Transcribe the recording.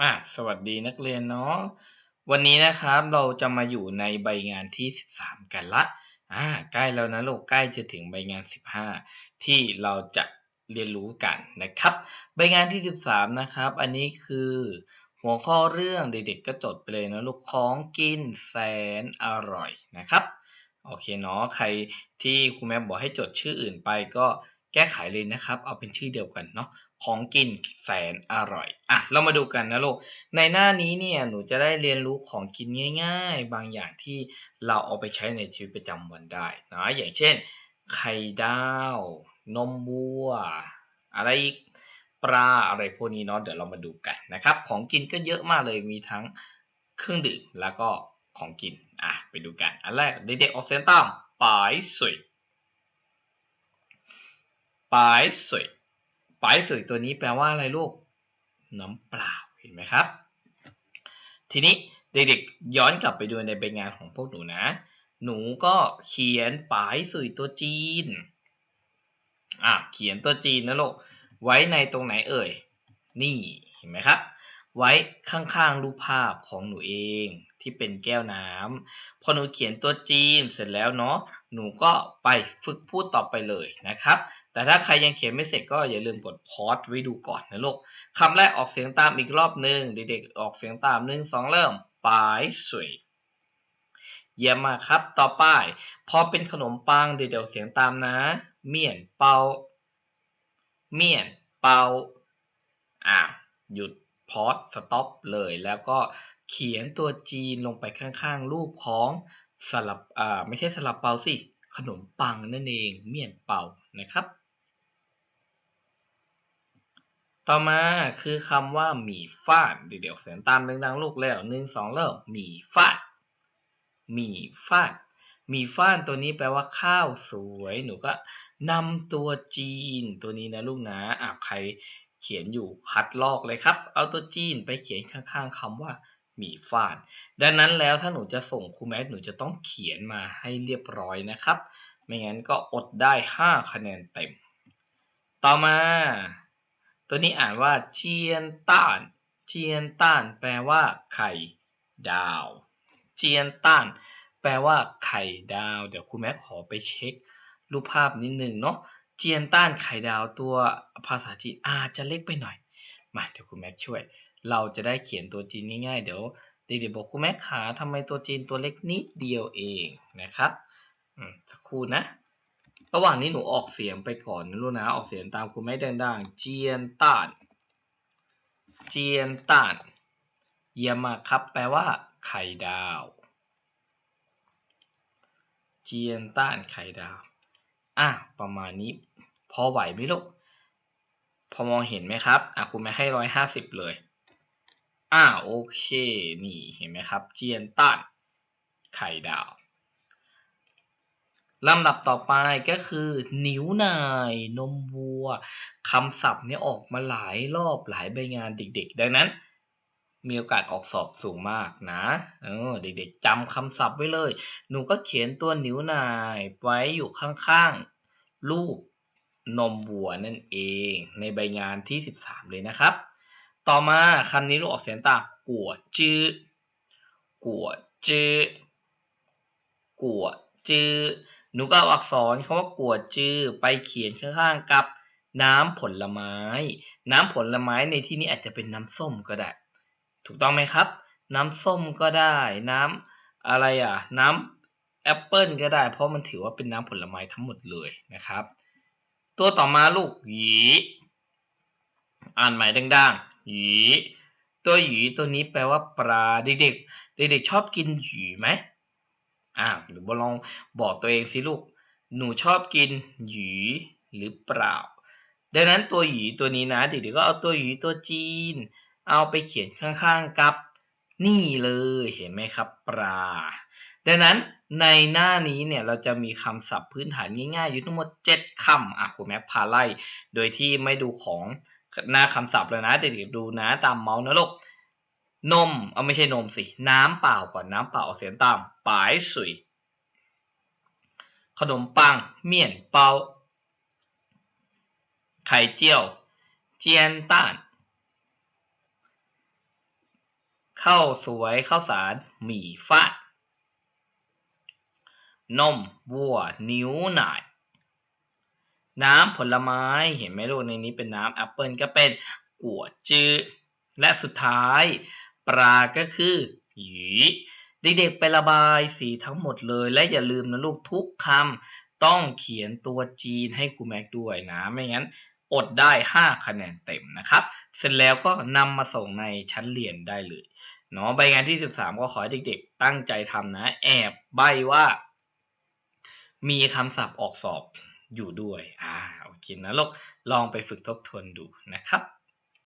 อะสวัสดีนักเรียนเนาะวันนี้นะครับเราจะมาอยู่ในใบงานที่ 13 กันละอ่าใกล้แล้วนะลูกใกล้จะถึงใบงาน 15 ที่เราจะเรียนรู้กันนะครับ ใบงานที่ 13 นะครับ อันนี้คือหัวข้อเรื่องเด็กๆก็จดไปเลยนะลูกของกินแสนอร่อยนะครับโอเคเนาะใครที่ครูแม่บอกให้จดชื่ออื่นไปก็ แก้ไขเลยนะครับ เอาเป็นชื่อเดียวกันเนาะของกินแสนอร่อยอะเรามาดูกันนะลูกในหน้านี้เนี่ยหนูจะได้เรียนรู้ของกินง่าย ๆ บางอย่างที่เราเอาไปใช้ในชีวิตประจำวันได้นะอย่างเช่น ไข่ดาว นมวัว อะไรอีกปลาอะไรพวกนี้เนาะเดี๋ยวเรามาดูกันนะครับ ของกินก็เยอะมากเลยมีทั้งเครื่องดื่มแล้วก็ของกินอะไปดูกันอันแรกเด็กๆออกเสียงตามปายสวย ปายสวยปายสวยตัวนี้แปลว่าอะไรลูก น้ำเปล่าเห็นไหมครับ ทีนี้เด็กๆย้อนกลับไปดูในใบงานของพวกหนูนะ หนูก็เขียนปายสวยตัวจีนอะเขียนตัวจีนนะลูกไว้ในตรงไหนเอ่ย นี่เห็นไหมครับ ไว้ข้างๆรูปภาพของหนูเอง ที่เป็นแก้วน้ำพอหนูเขียนตัวจีนเสร็จแล้วเนาะหนูก็ไปฝึกพูดต่อไปเลยนะครับ แต่ถ้าใครยังเขียนไม่เสร็จก็อย่าลืมกดพอสไว้ดูก่อนนะลูกคำแรกออกเสียงตามอีกรอบหนึ่งเด็กๆออกเสียงตามหนึ่งสองเริ่มปลายสวยเยี่ยมมากครับ ต่อไปพอเป็นขนมปังเดี๋ยวเสียงตามนะ เมี่ยนเปา เมี่ยนเปา อะ หยุดพอสสต็อปเลยแล้วก็ เขียนตัวจีนลงไปข้างๆ รูปของสลับอ่าไม่ใช่สลับเปาสิขนมปังนั่นเองเมี่ยนเปานะครับ ต่อมาคือคำว่าหมี่ฟาด เดี๋ยวเสียงตามดังๆลูกแล้วหนึ่งสองเริ่มหมี่ฟาดหมี่ฟาดหมี่ฟาดตัวนี้แปลว่าข้าวสวยหนูก็นำตัวจีนตัวนี้นะลูกนะอะใครเขียนอยู่คัดลอกเลยครับ เอาตัวจีนไปเขียนข้างๆคำว่า หมีฟาด ดังนั้นแล้วถ้าหนูจะส่งครูแมทหนูจะต้องเขียนมาให้เรียบร้อยนะครับ ไม่งั้นก็อดได้ 5 คะแนนเต็ม ต่อมา ตัวนี้อ่านว่าเชียนต้านเชียนต้าน แปลว่า ไข่ดาวเชียนต้าน แปลว่าไข่ดาว เดี๋ยวครูแม็กขอไปเช็ครูปภาพนิดนึงเนาะเจียนต้านไข่ดาวตัวภาษาจีนอาจจะเล็กไปหน่อย มาเดี๋ยวครูแม็กช่วย เราจะได้เขียนตัวจีนง่ายๆ เดี๋ยวเด็กๆบอกครูแม่ขาทำไมตัวจีนตัวเล็กนิดเดียวเองนะครับสักครู่นะ ระหว่างนี้หนูออกเสียงไปก่อนนะลูกนะออกเสียงตามครูแม่ดังๆ เจียนต้านเจียนต้านเยี่ยมมากครับ แปลว่าไข่ดาว เจียนต้านไข่ดาว อะ ประมาณนี้ พอไหวไหมลูก พอมองเห็นไหมครับ อะคุณแม่ให้ร้อยห้าสิบเลย อ่าโอเค นี่เห็นไหมครับ เจียนต้านไข่ดาวลำดับต่อไปก็คือนิ้วนายนมวัวคำศัพท์นี้ออกมาหลายรอบหลายใบงานเด็กๆ ดังนั้น มีโอกาสออกสอบสูงมากนะเออเด็กๆจำคำศัพท์ไว้เลย หนูก็เขียนตัวนิ้วนายไว้อยู่ข้างๆรูปนมวัวนั่นเอง ในใบงานที่ 13 เลยนะครับ ต่อมาคำนี้ลูกออกเสียงต่ามกัวจื้อกัวจื้อกัวจื้อหนูก็เอาอักษรคำว่ากัวจื้อไปเขียนข้างๆกับน้ำผลไม้ น้ำผลไม้ในที่นี้อาจจะเป็นน้ำส้มก็ได้ ถูกต้องไหมครับ น้ำส้มก็ได้ น้ำอะไรอะ น้ำแอปเปิลก็ได้ เพราะมันถือว่าเป็นน้ำผลไม้ทั้งหมดเลยนะครับ ตัวต่อมาลูกหยี อ่านใหม่ดังๆ หยีตัวหยีตัวนี้แปลว่าปลาเด็กๆเด็กๆชอบกินหยีไหมอ่าหรือบลองบอกตัวเองสิลูก หนูชอบกินหยีหรือเปล่า ดังนั้นตัวหยีตัวนี้นะเด็กๆก็เอาตัวหยีตัวจีน เอาไปเขียนข้างๆกับนี่เลยเห็นไหมครับปลา ดังนั้นในหน้านี้เนี่ยเราจะมีคำศัพท์พื้นฐานง่ายๆ อยู่ทั้งหมด 7คำอะคุณแม่พาไล่ โดยที่ไม่ดูของ หน้าคำศัพท์เลยนะเด็กๆดูนะตามเมาส์นะลูกนมเอาไม่ใช่นมสิ น้ำเปล่าก่อนน้ำเปล่าเสียงตามปายสุยขนมปัง เมี่ยนเปาไข่เจียว เจียนต้านข้าวสวยข้าวสารหมี่ฟาดนมวัวนิ้วหน่าย น้ำผลไม้เห็นไหมลูกในนี้เป็นน้ำแอปเปิลก็เป็นกัวจื้อและสุดท้าย ปลาก็คือหยีเด็กๆไประบายสีทั้งหมดเลย และอย่าลืมนะลูกทุกคำต้องเขียนตัวจีนให้ครูแม็กด้วยนะ ไม่งั้นอดได้ 5 คะแนนเต็มนะครับ เสร็จแล้วก็นำมาส่งในชั้นเรียนได้เลยเนาะใบงานที่ 13 ก็ขอให้เด็กๆ ตั้งใจทำนะ แอบใบว่า มีคำศัพท์ออกสอบ อยู่ด้วย อ่า โอเคนะลูก ลองไปฝึกทบทวนดูนะครับ